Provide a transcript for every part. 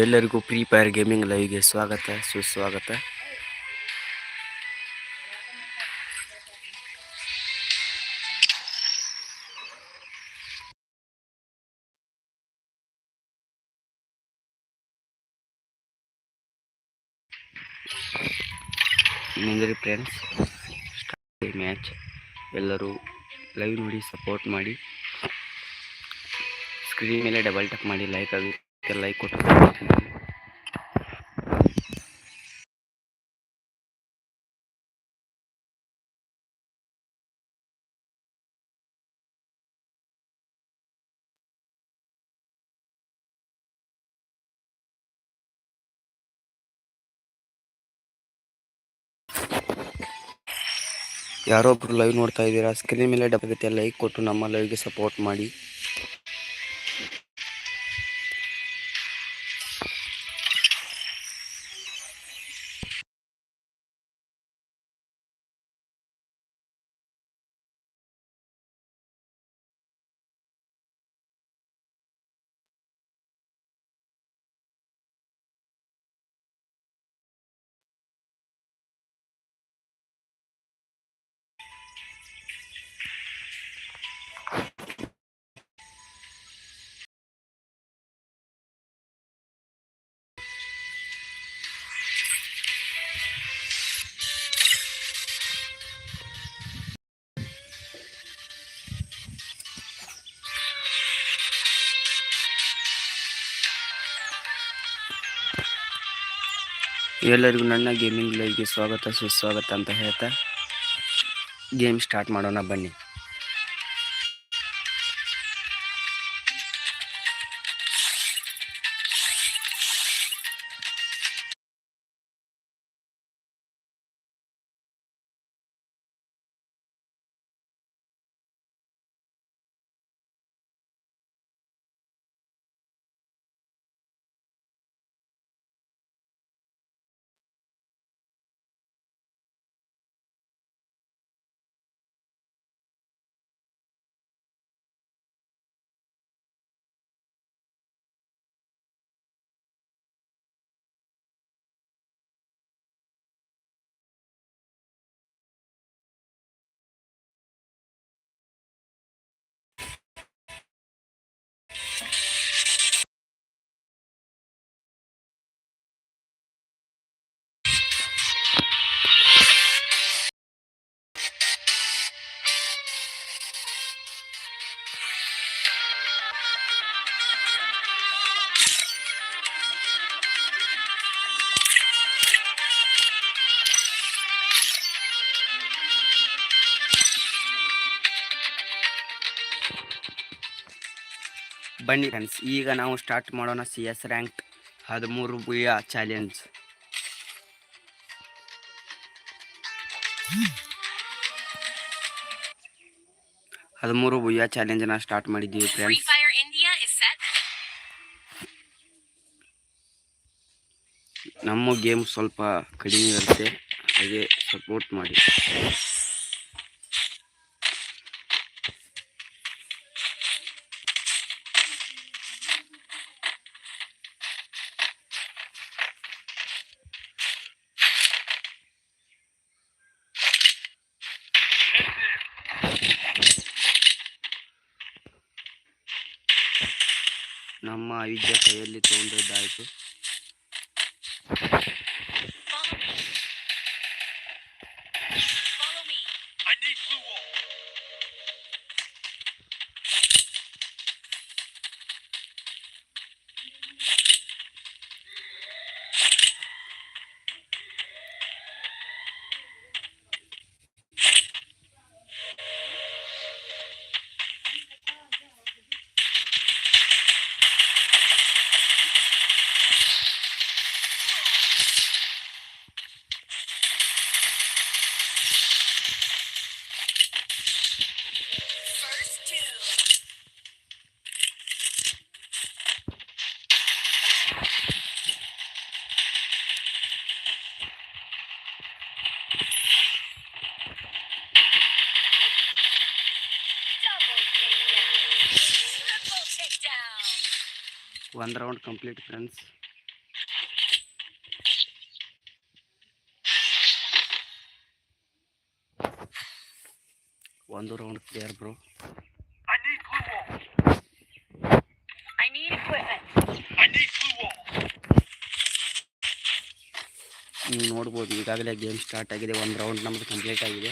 ಎಲ್ಲರಿಗೂ free fire gaming ಲೈವ್ಗೆ ಸ್ವಾಗತ, ಸುಸ್ವಾಗತ. ನಿಂದ್ರಿ ಫ್ರೆಂಡ್ಸ್ ಮ್ಯಾಚ್ ಎಲ್ಲರೂ ಲೈವ್ ನೋಡಿ ಸಪೋರ್ಟ್ ಮಾಡಿ. ಸ್ಕ್ರೀನ್ ಮೇಲೆ ಡಬಲ್ ಟಕ್ ಮಾಡಿ ಲೈಕ್ ಆಗುತ್ತೆ ಲೈಕ್ ಕೊಟ್ಟು. ಯಾರೊಬ್ರು ಲೈವ್ ನೋಡ್ತಾ ಇದ್ದೀರಾ ಸ್ಕ್ರೀನ್ ಮೇಲೆ ಡಬ್ಬಗತ್ತೆ ಲೈಕ್ ಕೊಟ್ಟು ನಮ್ಮ ಲೈವ್ಗೆ ಸಪೋರ್ಟ್ ಮಾಡಿ ಎಲ್ಲರಿಗೂ ನನ್ನ ಗೇಮಿಂಗ್ ಲೈವ್ಗೆ ಸ್ವಾಗತ ಸುಸ್ವಾಗತ ಅಂತ ಹೇಳ್ತಾ ಗೇಮ್ ಸ್ಟಾರ್ಟ್ ಮಾಡೋಣ ಬನ್ನಿ. ಬನ್ನಿ ಫ್ರೆಂಡ್ಸ್ ಈಗ ನಾವು ಸ್ಟಾರ್ಟ್ ಮಾಡೋಣ ಸಿ ಎಸ್ ರ್ಯಾಂಕ್ ಹದಿಮೂರು ಬುಯ ಚಾಲೆಂಜ್ ಹದಿಮೂರು ಚಾಲೆಂಜ್ ಚಾಲೆಂಜನ್ನ ಸ್ಟಾರ್ಟ್ ಮಾಡಿದ್ದೀವಿ ಫ್ರೆಂಡ್ಸ್. ನಮ್ಮ ಗೇಮ್ ಸ್ವಲ್ಪ ಕಡಿಮೆ ಇರುತ್ತೆ. ಹಾಗೆ ಸಪೋರ್ಟ್ ಮಾಡಿ. ಒಂದು ರೌಂಡ್ ಕಂಪ್ಲೀಟ್ ಫ್ರೆಂಡ್ಸ್ ಒಂದು ರೌಂಡ್ ಕ್ಲಿಯರ್ ಬ್ರೋ ನೀವು ನೋಡ್ಬೋದು. ಈಗಾಗಲೇ ಗೇಮ್ ಸ್ಟಾರ್ಟ್ ಆಗಿದೆ. ಒಂದು ರೌಂಡ್ ನಮ್ದು ಕಂಪ್ಲೀಟ್ ಆಗಿದೆ.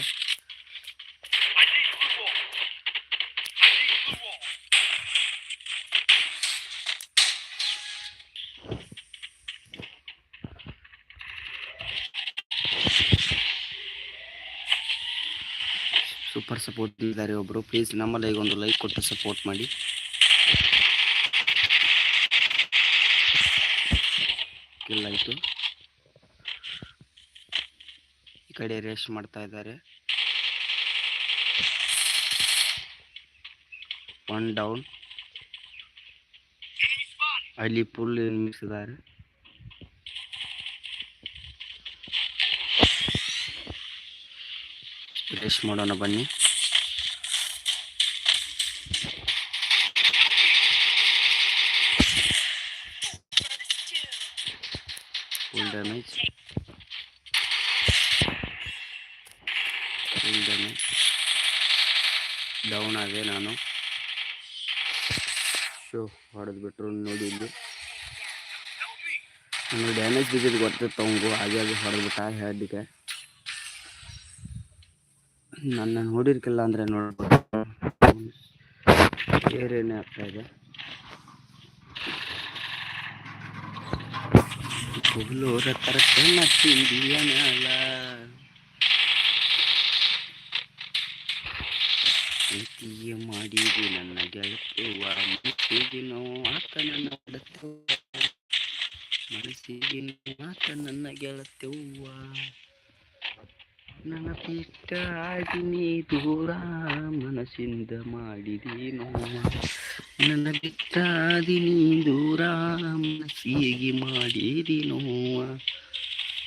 ಸೂಪರ್ ಸಪೋರ್ಟ್ ಇದ್ದಾರೆ ಒಬ್ಬರು ಪ್ಲೀಸ್ ನಮ್ಮ ಒಂದು ಲೈಕ್ ಕೊಟ್ಟು ಸಪೋರ್ಟ್ ಮಾಡಿ. ಕಿಲ್ ಆಯಿತು. ಈ ಕಡೆ ರೇಷ್ ಮಾಡ್ತಾ ಇದ್ದಾರೆ. ಒನ್ ಡೌನ್ ಅಲ್ಲಿ ಫುಲ್ ಇದ್ದಾರೆ. ರೇಸ್ ಮಾಡೋಣ ಬನ್ನಿ. Full damage full damage down ಆದೆ ನಾನು. ಶೋ ಹೊಡೆದು ಬಿಟ್ಟರು ನೋಡಿ ಇಲ್ಲಿ. ಡ್ಯಾಮೇಜ್ ಬಿದ್ದಿದ್ದು ಗೊತ್ತಿತ್ತು ಅವಂಗು ಹಾಗೆ ಹಾಗೆ ಹೊಡೆದ್ಬಿಟ್ಟ ಹೆಡ್ಗೆ ನನ್ನ ನೋಡಿರ್ಕಿಲ್ಲ ಅಂದರೆ ನೋಡ್ಬೋದು ಬೇರೆನೇ ಆಗ್ತಾ ಇದೆ. ತರ ಮಾಡಿದಿ ನನ್ನ ಮುಟ್ಟಿಗೆ ಆತ ನನ್ನ ಮನಸ್ಸಿಗೆ ಆತ ನನ್ನ ಗೆಳತುವ ನನ್ನ ಬಿಟ್ಟ ನೀ ದೂರ ಮನಸ್ಸಿಂದ ಮಾಡಿದೀನೋ? ನನ್ನ ಬಿಟ್ಟಾದಿ ನೀ ದೂರ ಮನಸ್ಸಿಗೆ ಮಾಡಿದಿ ನೋವ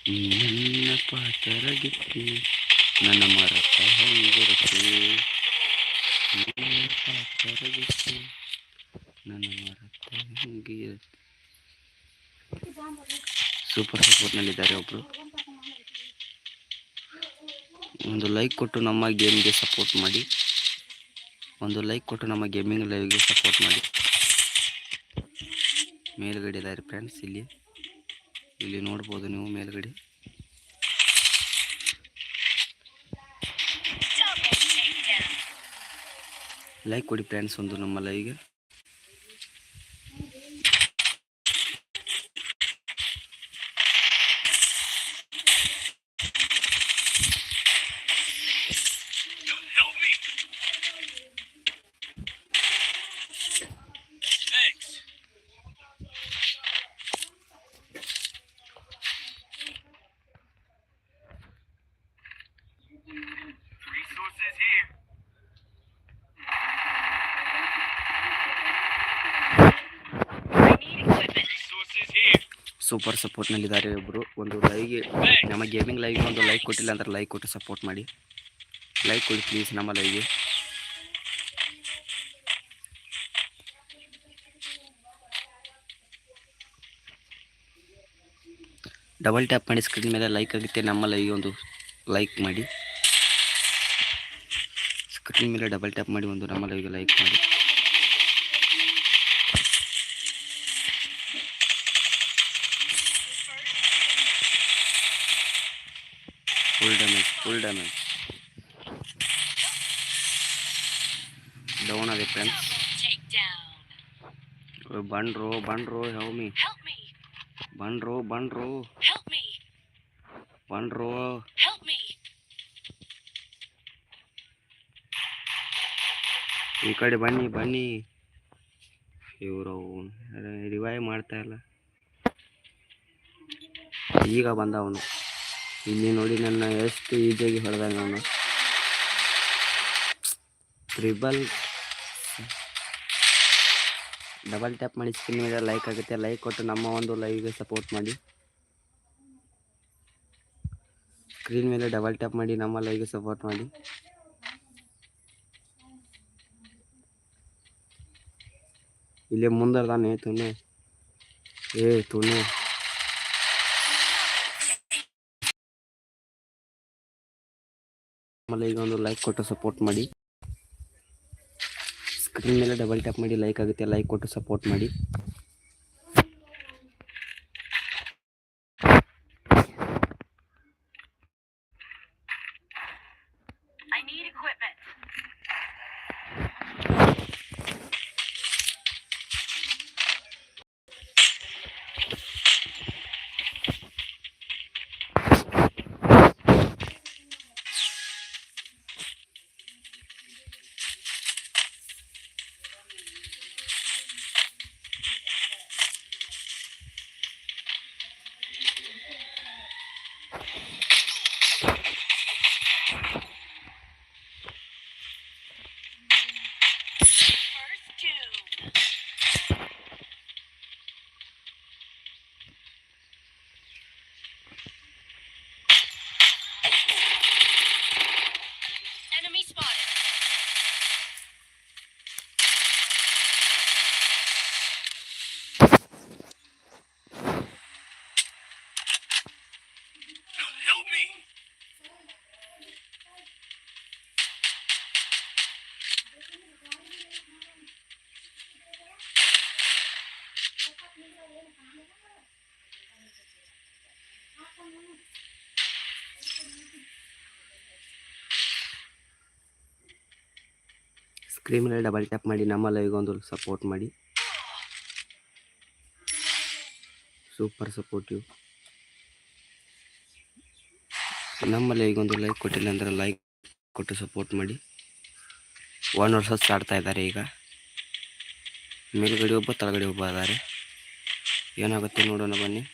ನೀ ನನ್ನ ಪಾತರಗಿತ್ತು ನನ್ನ ಮರತ ಹೆಂಗಿರುತ್ತೆ ನನ್ನ ಪಾತರಗಿತ್ತು ನನ್ನ ಮರತ ಹೆಂಗಿರುತ್ತೆ ಸೂಪರ್ ಸಪೋರ್ಟ್ನಲ್ಲಿದ್ದಾರೆ ಒಬ್ಬರು ಒಂದು ಲೈಕ್ ಕೊಟ್ಟು ನಮ್ಮ ಗೇಮ್ಗೆ ಸಪೋರ್ಟ್ ಮಾಡಿ. ಒಂದು ಲೈಕ್ ಕೊಟ್ಟು ನಮ್ಮ ಗೇಮಿಂಗ್ ಲೈವ್ಗೆ ಸಪೋರ್ಟ್ ಮಾಡಿ. ಮೇಲ್ಗಡೆ ಇದ್ದಾರೆ ಫ್ರೆಂಡ್ಸ್ ಇಲ್ಲಿ. ಇಲ್ಲಿ ನೋಡ್ಬೋದು ನೀವು ಮೇಲ್ಗಡೆ. ಲೈಕ್ ಕೊಡಿ ಫ್ರೆಂಡ್ಸ್ ಒಂದು ನಮ್ಮ ಲೈವ್ಗೆ Resources here. I need equipment. Resources here. Super ಸಪೋರ್ಟ್ನಲ್ಲಿದ್ದಾರೆ ಒಬ್ಬರು ಒಂದು ಲೈವ್ಗೆ ನಮ್ಮ ಗೇಮಿಂಗ್ ಲೈವ್ಗೆ ಒಂದು ಲೈಕ್ ಕೊಟ್ಟಿಲ್ಲ ಅಂದ್ರೆ ಲೈಕ್ ಕೊಟ್ಟು ಸಪೋರ್ಟ್ ಮಾಡಿ. ಲೈಕ್ ಕೊಡಿ ಪ್ಲೀಸ್ ನಮ್ಮ ಲೈವ್ಗೆ ಡಬಲ್ ಟ್ಯಾಪ್ ಮಾಡಿ ಸ್ಕ್ರೀನ್ ಮೇಲೆ ಲೈಕ್ ಆಗುತ್ತೆ. ನಮ್ಮ ಲೈವ್ಗೆ ಒಂದು ಲೈಕ್ ಮಾಡಿ. ಸ್ಕ್ರೀನ್ ಮೇಲೆ ಡಬಲ್ ಟ್ಯಾಪ್ ಮಾಡಿ ಒಂದು ನಮ್ಮ ಲೈವ್ಗೆ ಲೈಕ್ ಮಾಡಿ. ಬಂಡ್ರು ಹೆವ್ ಡೌನ್ Help me. ಬಂಡ್ರು ಬಂಡ್ರು, Help ಬಂಡ್ರು ಬಂಡ್ರು. ಬಂಡ್ರು. ಈ ಕಡೆ ಬನ್ನಿ ಬನ್ನಿ. ಇವರು ರಿವೈವ್ ಮಾಡ್ತಾ ಇಲ್ಲ. ಈಗ ಬಂದ ಅವನು ಇಲ್ಲಿ ನೋಡಿ ನನ್ನ ಎಷ್ಟು ಈಜಿಯಾಗಿ ಹೊಡೆದಾಗ ನಾನು ಟ್ರಿಬಲ್ ಡಬಲ್ ಟ್ಯಾಪ್ ಮಾಡಿ ಸ್ಕ್ರೀನ್ ಮೇಲೆ ಲೈಕ್ ಆಗುತ್ತೆ. ಲೈಕ್ ಕೊಟ್ಟು ನಮ್ಮ ಒಂದು ಲೈವ್ಗೆ ಸಪೋರ್ಟ್ ಮಾಡಿ. ಸ್ಕ್ರೀನ್ ಮೇಲೆ ಡಬಲ್ ಟ್ಯಾಪ್ ಮಾಡಿ ನಮ್ಮ ಲೈವ್ಗೆ ಸಪೋರ್ಟ್ ಮಾಡಿ. ಇಲ್ಲಿ ಮುಂದರ್ದಾನೆ ತುಣೆ ಏ ತುನೆ ಆಮೇಲೆ ಈಗ ಒಂದು ಲೈಕ್ ಕೊಟ್ಟು ಸಪೋರ್ಟ್ ಮಾಡಿ ಸ್ಕ್ರೀನ್ ಮೇಲೆ ಡಬಲ್ ಟ್ಯಾಪ್ ಮಾಡಿ ಲೈಕ್ ಆಗುತ್ತೆ ಲೈಕ್ ಕೊಟ್ಟು ಸಪೋರ್ಟ್ ಮಾಡಿ I need equipment. ಸ್ಕ್ರೀನ್ ಮೇಲೆ ಡಬಲ್ ಟ್ಯಾಪ್ ಮಾಡಿ ನಮ್ಮ ಲೈವ್ಗೆ ಒಂದು ಸಪೋರ್ಟ್ ಮಾಡಿ. ಸೂಪರ್ ಸಪೋರ್ಟಿವ್ ನಮ್ಮ ಲೈವ್ಗೆ ಒಂದು ಲೈಕ್ ಕೊಟ್ಟಿಲ್ಲ ಅಂದರೆ ಲೈಕ್ ಕೊಟ್ಟು ಸಪೋರ್ಟ್ ಮಾಡಿ. ಒನ್ ವರ್ಷ ಆಡ್ತಾ ಇದ್ದಾರೆ ಈಗ. ಮೇಲುಗಡೆ ಒಬ್ಬ, ತಳಗಡೆ ಒಬ್ಬ ಇದ್ದಾರೆ. ಏನಾಗುತ್ತೆ ನೋಡೋಣ ಬನ್ನಿ.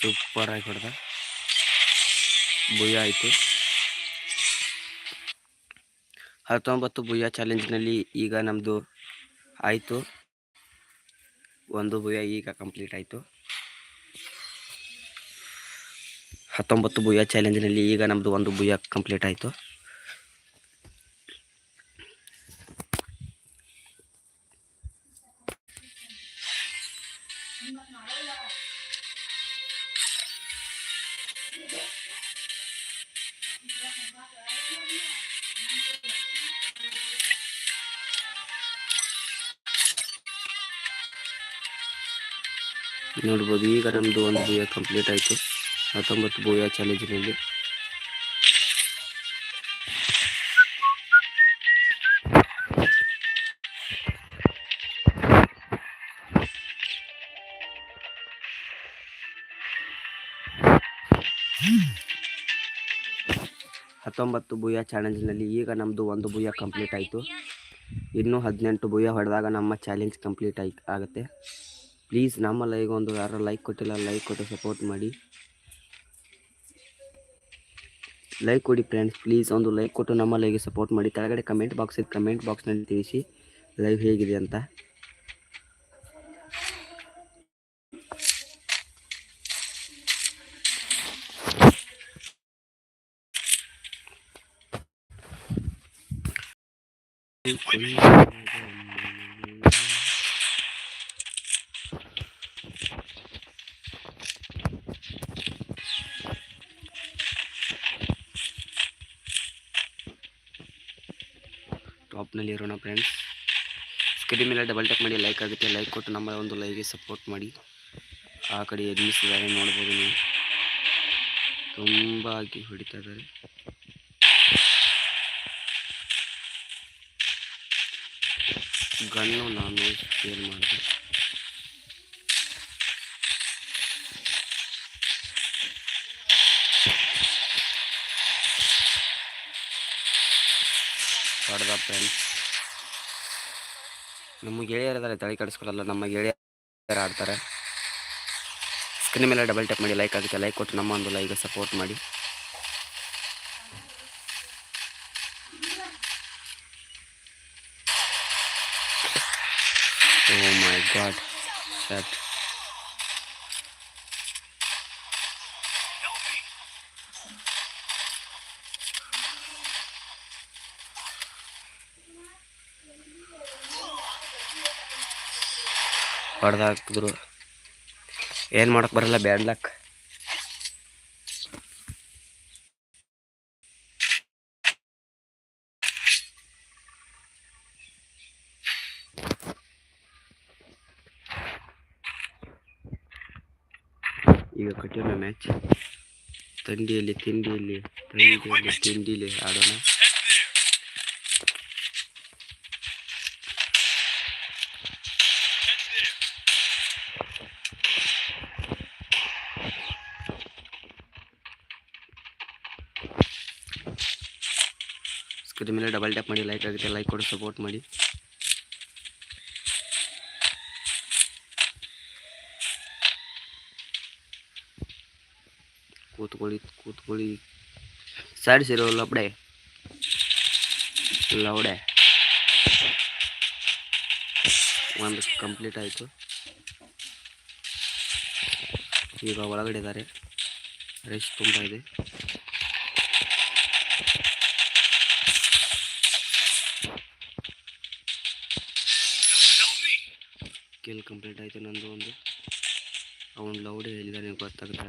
ಸೂಪರಾಗಿ ಹೊಡೆದ. ಬುಯ್ಯ ಆಯಿತು. ಹತ್ತೊಂಬತ್ತು ಬುಯ್ಯ ಚಾಲೆಂಜ್ನಲ್ಲಿ ಈಗ ನಮ್ಮದು ಆಯಿತು. ಒಂದು ಬುಯ್ಯ ಈಗ ಕಂಪ್ಲೀಟ್ ಆಯಿತು. ಹತ್ತೊಂಬತ್ತು ಬುಯ್ಯ ಚಾಲೆಂಜ್ನಲ್ಲಿ ಈಗ ನಮ್ಮದು ಒಂದು ಬುಯ್ಯ ಕಂಪ್ಲೀಟ್ ಆಯಿತು. ನೋಡ್ಬೋದು, ಈಗ ನಮ್ಮದು ಒಂದು ಭೂಯ ಕಂಪ್ಲೀಟ್ ಆಯಿತು. ಹತ್ತೊಂಬತ್ತು ಭೂಯ ಚಾಲೆಂಜ್ನಲ್ಲಿ ಹತ್ತೊಂಬತ್ತು ಭೂಯ ಚಾಲೆಂಜ್ನಲ್ಲಿ ಈಗ ನಮ್ಮದು ಒಂದು ಭೂಯ ಕಂಪ್ಲೀಟ್ ಆಯಿತು. ಇನ್ನೂ ಹದಿನೆಂಟು ಭೂಯ ಹೊಡೆದಾಗ ನಮ್ಮ ಚಾಲೆಂಜ್ ಕಂಪ್ಲೀಟ್ ಆಗಿ ಆಗುತ್ತೆ. ಪ್ಲೀಸ್ ನಮ್ಮ ಲೈವ್ಗೆ ಒಂದು ಯಾರು ಲೈಕ್ ಕೊಟ್ಟಿಲ್ಲ ಲೈಕ್ ಕೊಟ್ಟು ಸಪೋರ್ಟ್ ಮಾಡಿ. ಲೈಕ್ ಕೊಡಿ ಫ್ರೆಂಡ್ಸ್ ಪ್ಲೀಸ್ ಒಂದು ಲೈಕ್ ಕೊಟ್ಟು ನಮ್ಮ ಲೈಗೆ ಸಪೋರ್ಟ್ ಮಾಡಿ. ಕೆಳಗಡೆ ಕಮೆಂಟ್ ಬಾಕ್ಸ್ ಇದೆ ಕಮೆಂಟ್ ಬಾಕ್ಸ್ನಲ್ಲಿ ತಿಳಿಸಿ. ಲೈವ್ ಹೇಗಿದೆ ಅಂತ. ಟಾಪ್ನಲ್ಲಿ ಇರೋಣ ಫ್ರೆಂಡ್ಸ್ ಸ್ಕ್ರೀನ್ ಮೇಲೆ ಡಬಲ್ ಟ್ಯಾಪ್ ಮಾಡಿ ಲೈಕ್ ಆಗುತ್ತೆ ಲೈಕ್ ಕೊಟ್ಟು ನಮ್ಮ ಒಂದು ಲೈವ್ಗೆ ಸಪೋರ್ಟ್ ಮಾಡಿ. ಆ ಕಡೆ ಎದುರಿಸಿದ್ದಾರೆ ನೋಡ್ಬೋದು ನೀವು. ತುಂಬ ಆಗಿ ಹೊಡಿತಾ ಇದ್ದಾರೆ. ಗಣ್ಣು ನಾನು ಸೇಲ್ ಮಾಡಿದೆ. ಪಡೆದ ಫ್ರೆಂಡ್ಸ್ ನಮ್ಮ ಗೆಳೆಯರಿದ್ದಾರೆ ತಲೆ ಕೆಡಿಸ್ಕೊಳ್ಳಲ್ಲ ನಮ್ಮ ಗೆಳೆಯರು ಆಡ್ತಾರೆ. ಸ್ಕ್ರೀನ್ ಮೇಲೆ ಡಬಲ್ ಟ್ಯಾಪ್ ಮಾಡಿ ಲೈಕ್ ಆಗುತ್ತೆ ಲೈಕ್ ಕೊಟ್ಟು ನಮ್ಮ ಒಂದು ಲೈಕ್ ಸಪೋರ್ಟ್ ಮಾಡಿ. ಓ ಮೈ ಗಾಡ್ ಶಟ್ ಹೊಡೆದಾಕಿದ್ರು ಏನು ಮಾಡೋಕ್ಕೆ ಬರಲ್ಲ ಬ್ಯಾಡ್ ಲಕ್ ಈಗ ಕಟ್ಟಿರೋ ಮ್ಯಾಚ್ ತಂಡಿಯಲ್ಲಿ ತಿಂಡಿಯಲ್ಲಿ ತಂಡಿಯಲ್ಲಿ ತಿಂಡಿಯಲ್ಲಿ ಆಡೋಣ. ಡಬಲ್ ಟ್ಯಾಪ್ ಮಾಡಿ ಲೈಕ್ ಆಗುತ್ತೆ ಲೈಕ್ ಕೊಡಿ ಸಪೋರ್ಟ್ ಮಾಡಿ. ಕೂತ್ಕೊಳ್ಳಿ ಕೂತ್ಕೊಳ್ಳಿ. ಸೈಡ್ ಸಿರೋ ಲಪಡೆ ಲವಡೆ ಒಂದು ಕಂಪ್ಲೀಟ್ ಆಯಿತು. ಈಗ ಒಳಗಡೆ ಇದ್ದಾರೆ. ರಶ್ ತುಂಬ ಇದೆ. ಕಂಪ್ಲೀಟ್ ಆಯ್ತು ಒಂದು ಒಂದು. ಅವನು ಲೌಡ್ ಏ ಇಲ್ಲ. ನೀನು ಗೊತ್ತಾಗ್ತಲ್ಲಾ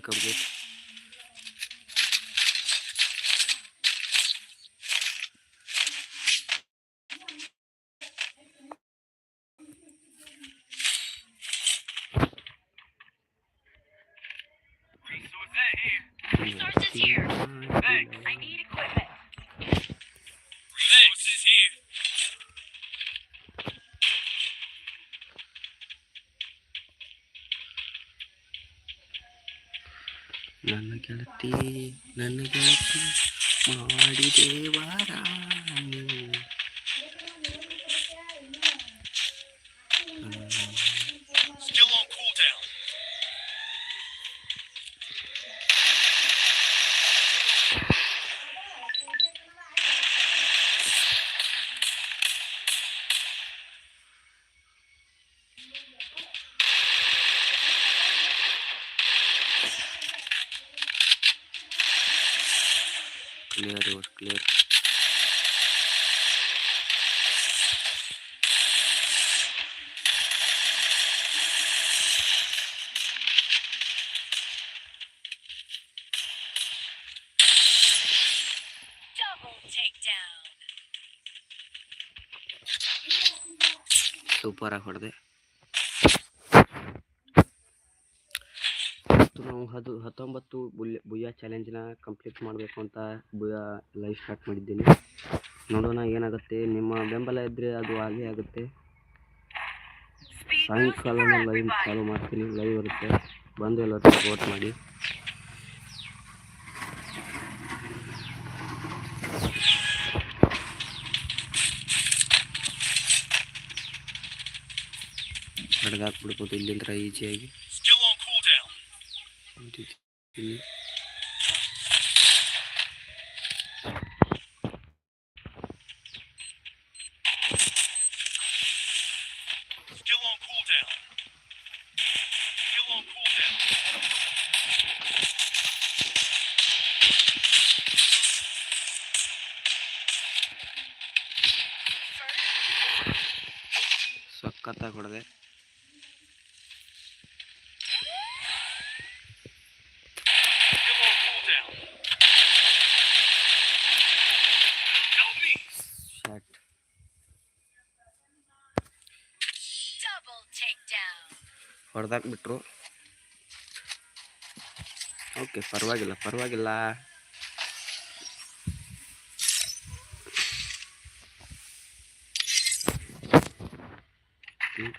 ಕಂಪ್ಲೀಟ್ ನನ್ನ ಗೆಳತಿ ನನ್ನ ಗೆಳತಿ ಕ್ಲಿಯರ್ ಇವರು ಕ್ಲಿಯರ್ Double takedown. ಸೂಪರ್ ಆಗಿ ಹೊಡೆದೆ ಇವತ್ತು ನಾವು ಹದು, ಹತ್ತೊಂಬತ್ತು ಬುಲ್ಯ ಬುಯ್ಯ ಚಾಲೆಂಜ್ನ ಕಂಪ್ಲೀಟ್ ಮಾಡಬೇಕು ಅಂತ ಬುಯ್ಯ ಲೈವ್ ಸ್ಟಾರ್ಟ್ ಮಾಡಿದ್ದೀನಿ. ನೋಡೋಣ ಏನಾಗುತ್ತೆ. ನಿಮ್ಮ ಬೆಂಬಲ ಇದ್ದರೆ ಅದು ಹಾಗೆ ಆಗುತ್ತೆ. ಸಾಯಂಕಾಲನ ಲೈವ್. ಚಾಲು ಮಾಡ್ತೀನಿ. ಲೈವ್ ಇರುತ್ತೆ. ಬಂದು ಎಲ್ಲರೂ ಸಪೋರ್ಟ್ ಮಾಡಿ. ಹಡ್ಗಾಕ್ಬಿಡ್ಬೋದು ಇಲ್ಲಿಂದ ಈಸಿಯಾಗಿ Still on cooldown. ಇಲ್ಲಿ ಹೊಡೆದಾಕ್ಬಿಟ್ರು ಓಕೆ ಪರವಾಗಿಲ್ಲ ಪರವಾಗಿಲ್ಲ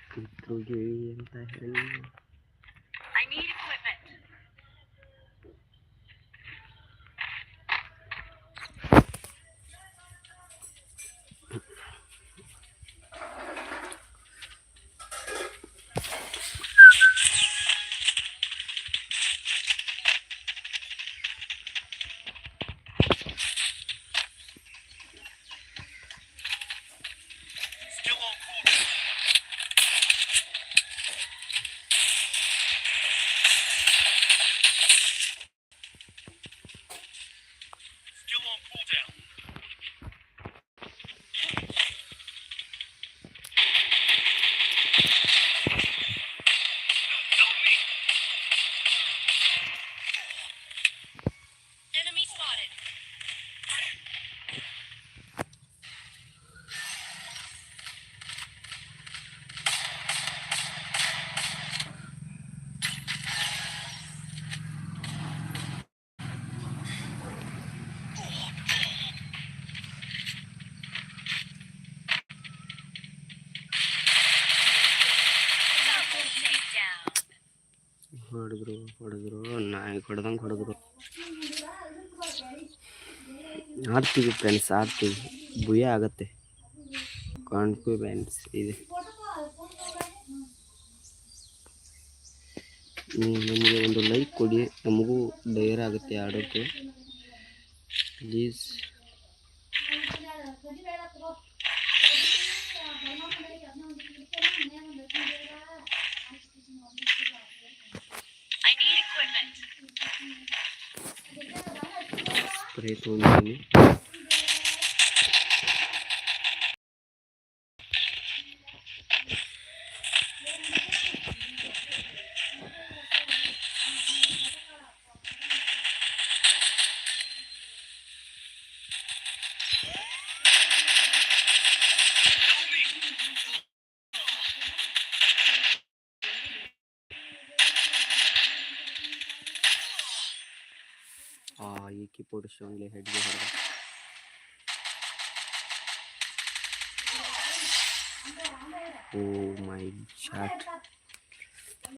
ಪಿತೃಗೆ ಅಂತ ಹೇಳಿ ಹೊಡೆದ್ರು ಹೊಡೆದ್ರು, ನಾಯಿ ಹೊಡೆದಂಗೆ ಹೊಡೆದ್ರು. ಆಡ್ತೀವಿ ಫ್ರೆಂಡ್ಸ್ ಆಡ್ತೀವಿ. ಭಯ ಆಗತ್ತೆ. ಕಾನ್ಫಿಡೆನ್ಸ್ ಇದೆ. ನಮಗೆ ಒಂದು ಲೈಕ್ ಕೊಡಿ. ನಮಗೂ ಧೈರ್ಯ ಆಗುತ್ತೆ ಆಡೋಕ್ಕೆ ಪ್ಲೀಸ್ ಸ್ಪ್ರೇ ತೊಗೊಂಡಿದ್ದೀನಿ ಈ ಕೀಬೋರ್ಡ್ ಸ್ಟ್ರಾಂಗ್ಲಿ ಹೆಡ್ಗೆ ಹೊಡೆದ ಓ ಮೈ ಶಾಟ್